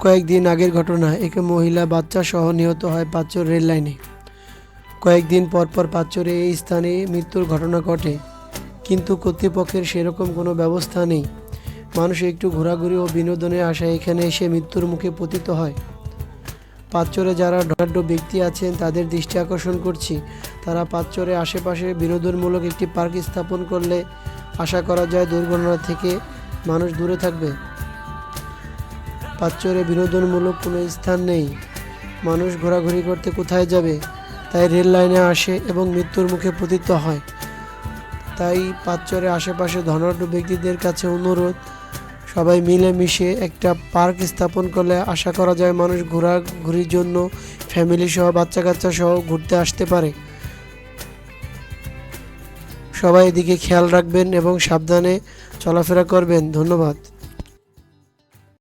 কয়েকদিন আগের ঘটনা, এক মহিলা বাচ্চা সহ নিহত হয় পাঁচচর রেল লাইনে। কয়েকদিন পরপর পর পাঁচচরে এই স্থানে মৃত্যুর ঘটনা ঘটে। কিন্তু কর্তৃপক্ষের সেরকম কোনো ব্যবস্থা নেই। মানুষ একটু ঘোরাঘুরি ও বিনোদনের আশায় এখানে এসে মৃত্যুর মুখে পতিত হয়। পাঁচচরে যারা ধনাঢ্য ব্যক্তি আছেন, তাদের দৃষ্টি আকর্ষণ করছি। তারা পাঁচচরে আশেপাশে বিনোদনমূলক একটি পার্ক স্থাপন করলে আশা করা যায় দুর্ঘটনা থেকে মানুষ দূরে থাকবে। পাঁচচরে বিনোদনমূলক কোনো স্থান নেই। মানুষ ঘোরাঘুরি করতে কোথায় যাবে, তাই রেল লাইনে আসে এবং মৃত্যুর মুখে পতিত হয়। তাই পাঁচচরে আশেপাশে ধনাঢ্য ব্যক্তিদের কাছে অনুরোধ, সবাই মিলেমিশে একটা পার্ক স্থাপন করলে আশা করা যায় মানুষ ঘোরাঘুরির জন্য ফ্যামিলি সহ বাচ্চা কাচ্চা সহ ঘুরতে আসতে পারে। সবাই এদিকে খেয়াল রাখবেন এবং সাবধানে চলাফেরা করবেন। ধন্যবাদ।